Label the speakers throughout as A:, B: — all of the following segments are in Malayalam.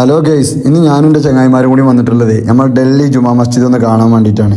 A: ഹലോ ഗൈസ് ഇന്ന് ഞാനും എന്റെ ചങ്ങായിമാരും കൂടി വന്നിട്ടുള്ളത് നമ്മൾ ഡൽഹി ജുമാ മസ്ജിദ് ഒന്ന് കാണാൻ വേണ്ടിയിട്ടാണ്.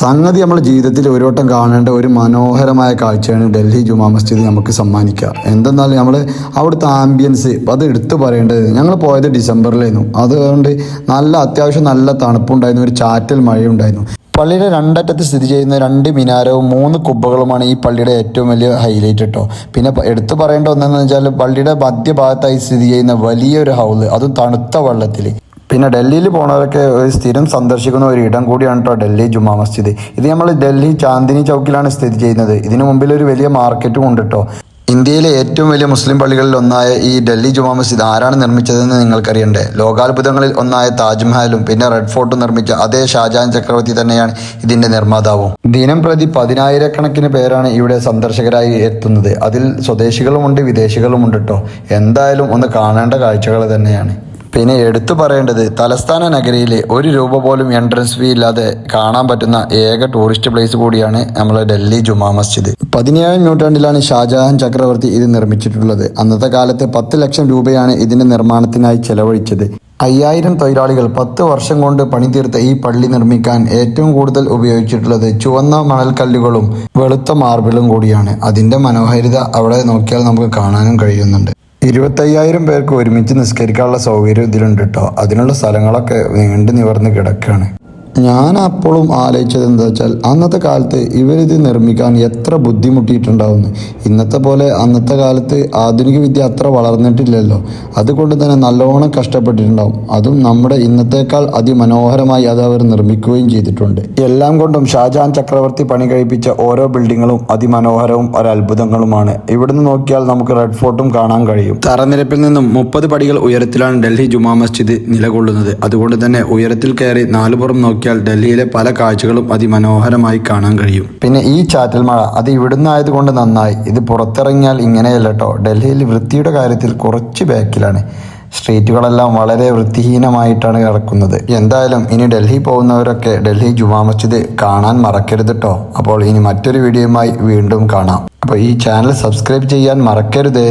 A: സംഗതി നമ്മുടെ ജീവിതത്തിൽ ഒരു വട്ടം കാണേണ്ട ഒരു മനോഹരമായ കാഴ്ചയാണ് ഡൽഹി ജുമാ മസ്ജിദ് നമുക്ക് സമ്മാനിക്കുക. എന്തെന്നാൽ നമ്മൾ അവിടുത്തെ ആംബിയൻസ് അത് എടുത്തു പറയേണ്ടത് ഞങ്ങൾ പോയത് ഡിസംബറിലായിരുന്നു. അതുകൊണ്ട് നല്ല അത്യാവശ്യം നല്ല തണുപ്പുണ്ടായിരുന്നു ഒരു ചാറ്റൽ മഴയുണ്ടായിരുന്നു. പള്ളിയുടെ രണ്ടറ്റത്ത് സ്ഥിതി ചെയ്യുന്ന രണ്ട് മിനാരവും മൂന്ന് കുബ്ബകളുമാണ് ഈ പള്ളിയുടെ ഏറ്റവും വലിയ ഹൈലൈറ്റ് കേട്ടോ പിന്നെ എടുത്തു പറയേണ്ട ഒന്നെന്ന് വെച്ചാൽ പള്ളിയുടെ മധ്യഭാഗത്തായി സ്ഥിതി ചെയ്യുന്ന വലിയൊരു ഹൗൾ അതും തണുത്ത വെള്ളത്തിൽ പിന്നെ ഡൽഹിയിൽ പോണവരൊക്കെ ഒരു സ്ഥിരം സന്ദർശിക്കുന്ന ഒരു ഇടം കൂടിയാണ് കേട്ടോ ഡൽഹി ജുമാ മസ്ജിദ്. ഇത് നമ്മൾ ഡൽഹി ചാന്ദിനി ചൗക്കിലാണ് സ്ഥിതി ചെയ്യുന്നത്. ഇതിനു മുമ്പിൽ ഒരു വലിയ മാർക്കറ്റും ഉണ്ട് കേട്ടോ ഇന്ത്യയിലെ ഏറ്റവും വലിയ മുസ്ലിം പള്ളികളിൽ ഒന്നായ ഈ ഡൽഹി ജുമാ മസ്ജിദ് ആരാണ് നിർമ്മിച്ചതെന്ന് നിങ്ങൾക്കറിയണ്ടേ? ലോകാത്ഭുതങ്ങളിൽ ഒന്നായ താജ്മഹലും പിന്നെ റെഡ് ഫോർട്ടും നിർമ്മിച്ച അതേ ഷാജാൻ ചക്രവർത്തി തന്നെയാണ് ഇതിന്റെ നിർമ്മാതാവും. ദിനം പ്രതി പതിനായിരക്കണക്കിന് പേരാണ് ഇവിടെ സന്ദർശകരായി എത്തുന്നത്. അതിൽ സ്വദേശികളുമുണ്ട് വിദേശികളുമുണ്ട് കേട്ടോ എന്തായാലും ഒന്ന് കാണേണ്ട കാഴ്ചകൾ തന്നെയാണ്. പിന്നെ എടുത്തു പറയേണ്ടത് തലസ്ഥാന നഗരിയിലെ ഒരു രൂപ പോലും എൻട്രൻസ് ഫീ ഇല്ലാതെ കാണാൻ പറ്റുന്ന ഏക ടൂറിസ്റ്റ് പ്ലേസ് കൂടിയാണ് നമ്മളെ ഡൽഹി ജുമാ മസ്ജിദ്. പതിനേഴാം നൂറ്റാണ്ടിലാണ് ഷാജഹാൻ ചക്രവർത്തി ഇത് നിർമ്മിച്ചിട്ടുള്ളത്. അന്നത്തെ കാലത്ത് പത്ത് ലക്ഷം രൂപയാണ് ഇതിന്റെ നിർമ്മാണത്തിനായി ചെലവഴിച്ചത്. അയ്യായിരം തൊഴിലാളികൾ പത്ത് വർഷം കൊണ്ട് പണിതീർത്ത ഈ പള്ളി നിർമ്മിക്കാൻ ഏറ്റവും കൂടുതൽ ഉപയോഗിച്ചിട്ടുള്ളത് ചുവന്ന മണൽക്കല്ലുകളും വെളുത്ത മാർബിളും കൂടിയാണ്. അതിന്റെ മനോഹാരിത അവിടെ നോക്കിയാൽ നമുക്ക് കാണാനും കഴിയുന്നുണ്ട്. ഇരുപത്തയ്യായിരം പേർക്ക് ഒരുമിച്ച് നിസ്കരിക്കാനുള്ള സൗകര്യം ഇതിലുണ്ട് കേട്ടോ അതിനുള്ള സ്ഥലങ്ങളൊക്കെ നീണ്ടു നിവർന്ന് കിടക്കുകയാണ് ഞാൻ അപ്പോഴും ആലോചിച്ചത് എന്താ വെച്ചാൽ അന്നത്തെ കാലത്ത് ഇവരിത് നിർമ്മിക്കാൻ എത്ര ബുദ്ധിമുട്ടിയിട്ടുണ്ടാവുന്നു. ഇന്നത്തെ പോലെ അന്നത്തെ കാലത്ത് ആധുനിക വിദ്യ അത്ര വളർന്നിട്ടില്ലല്ലോ. അതുകൊണ്ട് തന്നെ നല്ലോണം കഷ്ടപ്പെട്ടിട്ടുണ്ടാവും. അതും നമ്മുടെ ഇന്നത്തേക്കാൾ അതിമനോഹരമായി അത് അവർ നിർമ്മിക്കുകയും ചെയ്തിട്ടുണ്ട്. എല്ലാം കൊണ്ടും ഷാജഹാൻ ചക്രവർത്തി പണി കഴിപ്പിച്ച ഓരോ ബിൽഡിങ്ങുകളും അതിമനോഹരവും ഒരത്ഭുതങ്ങളുമാണ്. ഇവിടുന്ന് നോക്കിയാൽ നമുക്ക് റെഡ് ഫോർട്ടും കാണാൻ കഴിയും. തറനിരപ്പിൽ നിന്നും മുപ്പത് പടികൾ ഉയരത്തിലാണ് ഡൽഹി ജുമാ മസ്ജിദ് നിലകൊള്ളുന്നത്. അതുകൊണ്ട് തന്നെ ഉയരത്തിൽ കയറി നാലുപുറം നോക്കിയാൽ ഡൽഹിയിലെ പല കാഴ്ചകളും അതിമനോഹരമായി കാണാൻ കഴിയും. പിന്നെ ഈ ചാറ്റൽ മഴ അത് ഇവിടുന്ന് ആയതുകൊണ്ട് നന്നായി. ഇത് പുറത്തിറങ്ങിയാൽ ഇങ്ങനെയല്ല കേട്ടോ ഡൽഹിയിൽ വൃത്തിയുടെ കാര്യത്തിൽ കുറച്ച് ബാക്കിലാണ്. സ്ട്രീറ്റുകളെല്ലാം വളരെ വൃത്തിഹീനമായിട്ടാണ് കിടക്കുന്നത്. എന്തായാലും ഇനി ഡൽഹി പോകുന്നവരൊക്കെ ഡൽഹി ജുമാ മസ്ജിദ് കാണാൻ മറക്കരുത് കേട്ടോ അപ്പോൾ ഇനി മറ്റൊരു വീഡിയോയുമായി വീണ്ടും കാണാം. അപ്പോൾ ഈ ചാനൽ സബ്സ്ക്രൈബ് ചെയ്യാൻ മറക്കരുതേ.